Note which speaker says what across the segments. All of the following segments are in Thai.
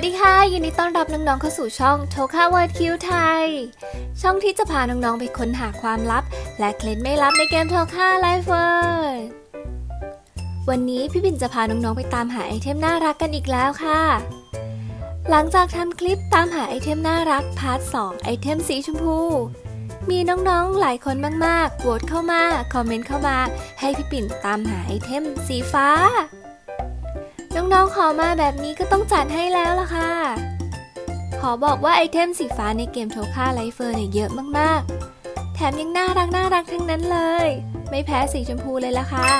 Speaker 1: วัสดีค่ะ ยินดีต้อนรับน้องๆเข้าสู่ช่องโทค่าเวิร์ดคิวไทย ช่องที่จะพาน้องๆไปค้นหาความลับ และเคล็ดไม่ลับในเกมโทค่าไลฟ์เวิร์ดวันนี้พี่บินจะพาน้องๆไปตามหาไอเทมน่ารักกันอีกแล้วค่ะ หลังจากทำคลิปตามหาไอเทมน่ารักพาร์ท 2 ไอเทมสีชมพู มีน้องๆหลายคนมากๆโหวตเข้ามา คอมเมนต์เข้ามา ให้พี่ปิ่นตามหาไอเทมสีฟ้า น้องๆขอมาแบบนี้ก็ต้องจัดให้แล้วล่ะค่ะ ขอบอกว่าไอเทมสีฟ้าในเกมโทค่าไลฟ์เฟอร์เนี่ยเยอะมากๆ แถมยังน่ารักน่ารักทั้งนั้นเลย ไม่แพ้สีชมพูเลยล่ะค่ะ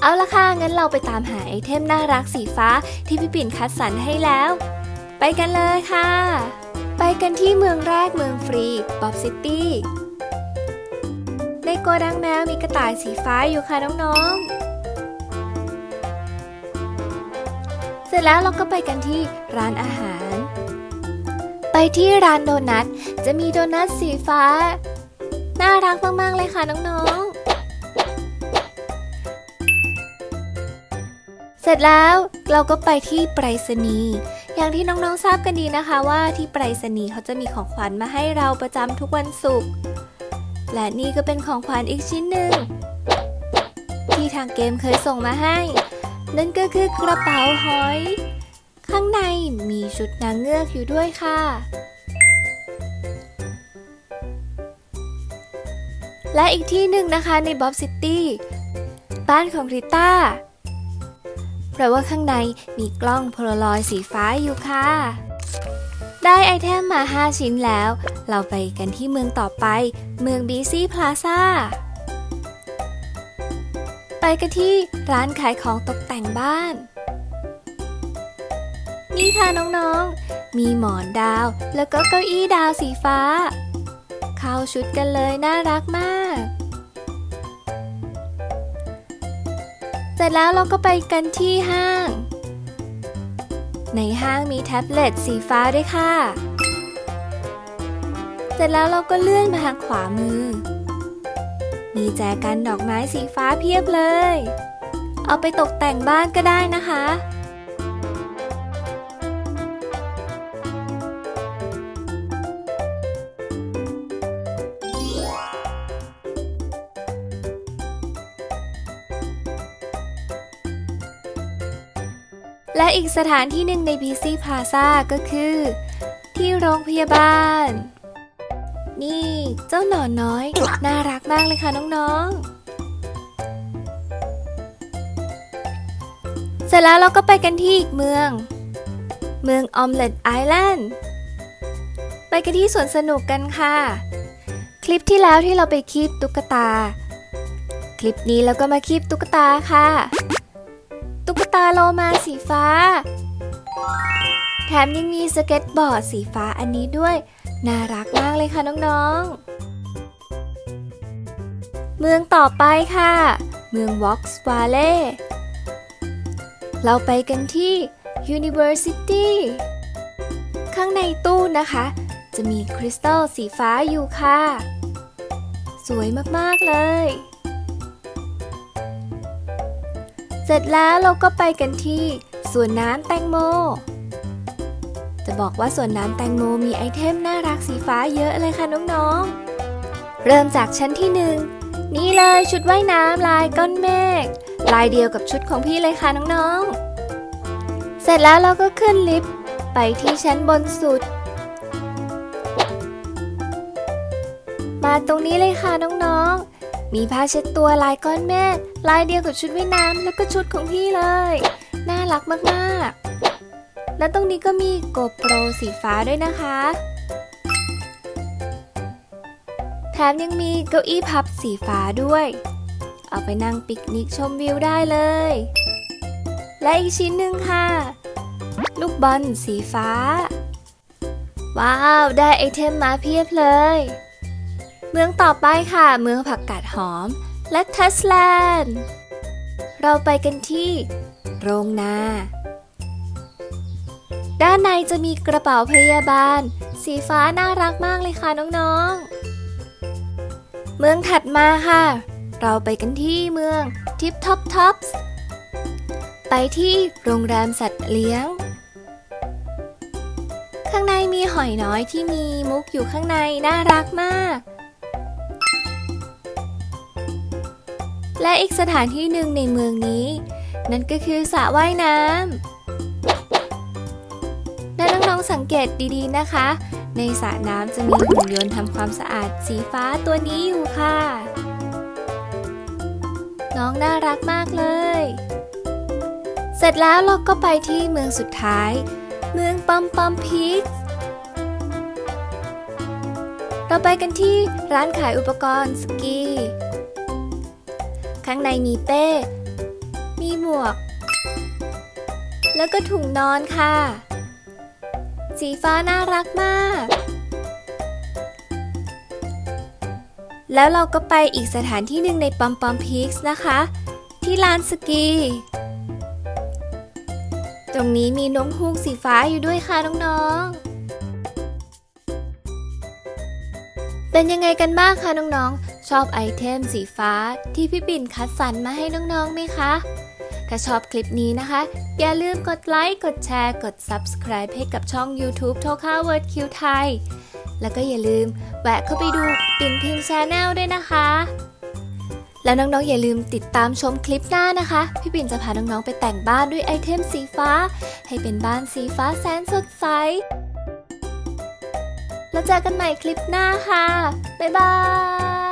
Speaker 1: เอาละค่ะ งั้นเราไปตามหาไอเทมน่ารักสีฟ้าที่พี่ปิ่นคัดสรรให้แล้ว ไปกันเลยค่ะ ไปกันที่เมืองแรกเมืองฟรีบ๊อบซิตี้ในโกดังแมวมีกระต่ายสีฟ้าอยู่ค่ะน้องๆ สร็จแล้วเราก็ไปกันที่ร้านอาหาร ไปที่ร้านโดนัท จะมีโดนัทสีฟ้า น่ารักมากๆเลยค่ะน้องๆ เสร็จแล้วเราก็ไปที่ไปรษณีย์ อย่างที่น้องๆทราบกันดีนะคะว่าที่ไปรษณีย์เขาจะมีของขวัญมาให้เราประจำทุกวันศุกร์ และนี่ก็เป็นของขวัญอีกชิ้นหนึ่งที่ทางเกมเคยส่งมาให้ นั่นก็คือกระเป๋าหอย ข้างในมีชุดนางเงือกอยู่ด้วยค่ะ และอีกที่หนึ่งนะคะในบ๊อบซิตี้บ้านของริต้าเพราะว่าข้างในมีกล้องโพลารอยสีฟ้าอยู่ค่ะ ได้ไอเทมมา 5 ชิ้นแล้ว เราไปกันที่เมืองต่อไป เมืองบีซี่พลาซ่า ไปกันที่ร้านขายของตกแต่งบ้าน นี่ค่ะน้องๆ มีหมอนดาวแล้วก็เก้าอี้ดาวสีฟ้า เข้าชุดกันเลยน่ารักมาก เสร็จแล้วเราก็ไปกันที่ห้าง ในห้างมีแท็บเล็ตสีฟ้าด้วยค่ะ เสร็จแล้วเราก็เลื่อนมาทางขวามือ มีแจกันดอกไม้สีฟ้าเพียบเลย เอาไปตกแต่งบ้านก็ได้นะคะ และอีกสถานที่หนึ่งใน BC Plaza ก็คือ ที่โรงพยาบาล นี่ เจ้าหนอนน้อย น่ารักมากเลยค่ะน้องๆ เสร็จแล้วเราก็ไปกันที่อีกเมือง เมืองออมเล็ตไอแลนด์ ไปกันที่สวนสนุกกันค่ะ คลิปที่แล้วที่เราไปคีบตุ๊กตา คลิปนี้เราก็มาคีบตุ๊กตาค่ะ ตุ๊กตาโลมาสีฟ้า แถมยังมีสเก็ตบอร์ดสีฟ้าอันนี้ด้วย น่ารักมากเลยค่ะน้องๆ เมืองต่อไปค่ะ เมืองวอล์กสวาเล่เราไปกันที่ University ข้างในตู้นะคะ จะมีคริสตัลสีฟ้าอยู่ค่ะ สวยมากๆเลย เสร็จแล้วเราก็ไปกันที่สวนน้ำแตงโม จะบอกว่าสวนน้ำแตงโมมีไอเทมน่ารักสีฟ้าเยอะเลยค่ะน้องๆ เริ่มจากชั้นที่หนึ่งนี่เลยชุดว่ายน้ำลายก้อนเมฆลายเดียวกับชุดของพี่เลยค่ะน้องๆ เสร็จแล้วเราก็ขึ้นลิฟต์ไปที่ชั้นบนสุด มาตรงนี้เลยค่ะน้องๆ มีผ้าเช็ดตัวลายก้อนเมฆลายเดียวกับชุดว่ายน้ำแล้วก็ชุดของพี่เลย น่ารักมากๆ และตรงนี้ก็มีโกโปรสีฟ้าด้วยนะคะ แถมยังมีเก้าอี้พับสีฟ้าด้วย เอาไปนั่งปิกนิกชมวิวได้เลย และอีกชิ้นหนึ่งค่ะ ลูกบอลสีฟ้า ว้าว ได้ไอเทมมาเพียบเลย เมืองต่อไปค่ะ เมืองผักกาดหอม และทัสแลนด์เราไปกันที่ โรงนา ด้านในจะมีกระเป๋าพยาบาล สีฟ้าน่ารักมากเลยค่ะน้องๆ เมืองถัดมาค่ะ เราไปกันที่เมืองทิปท็อปท็อปส์ไปที่โรงแรมสัตว์เลี้ยง ข้างในมีหอยน้อยที่มีมุกอยู่ข้างในน่ารักมาก และอีกสถานที่หนึ่งในเมืองนี้ นั่นก็คือสระว่ายน้ำ องสังเกตดีๆนะคะ ในสระน้ำจะมีหุ่นยนต์ทำความสะอาดสีฟ้าตัวนี้อยู่ค่ะ น้องน่ารักมากเลย เสร็จแล้วเราก็ไปที่เมืองสุดท้าย เมืองปอมปอมพิกเราไปกันที่ร้านขายอุปกรณ์สกี ข้างในมีเป้ มีหมวก แล้วก็ถุงนอนค่ะ สีฟ้าน่ารักมาก แล้วเราก็ไปอีกสถานที่หนึ่งในปอมปอมพิกส์นะคะ ที่ลานสกี ตรงนี้มีนกฮูกสีฟ้าอยู่ด้วยค่ะน้องๆเป็นยังไงกันบ้างคะน้องๆ ชอบไอเทมสีฟ้าที่พี่ปิ่นคัดสรรมาให้น้องๆไหมคะ ถ้าชอบคลิปนี้นะคะ อย่าลืมกดไลค์ กดแชร์ กด Subscribe ให้กับช่อง YouTube โทค่า Word Q ไทย แล้วก็อย่าลืมแวะเข้าไปดูปิ่นพิมพ์ชาแนลด้วยนะคะ แล้วน้องๆอย่าลืมติดตามชมคลิปหน้านะคะ พี่ปิ่นจะพาน้องๆไปแต่งบ้านด้วยไอเทมสีฟ้า ให้เป็นบ้านสีฟ้าแสนสดใส แล้วเจอกันใหม่คลิปหน้าค่ะ บ๊ายบาย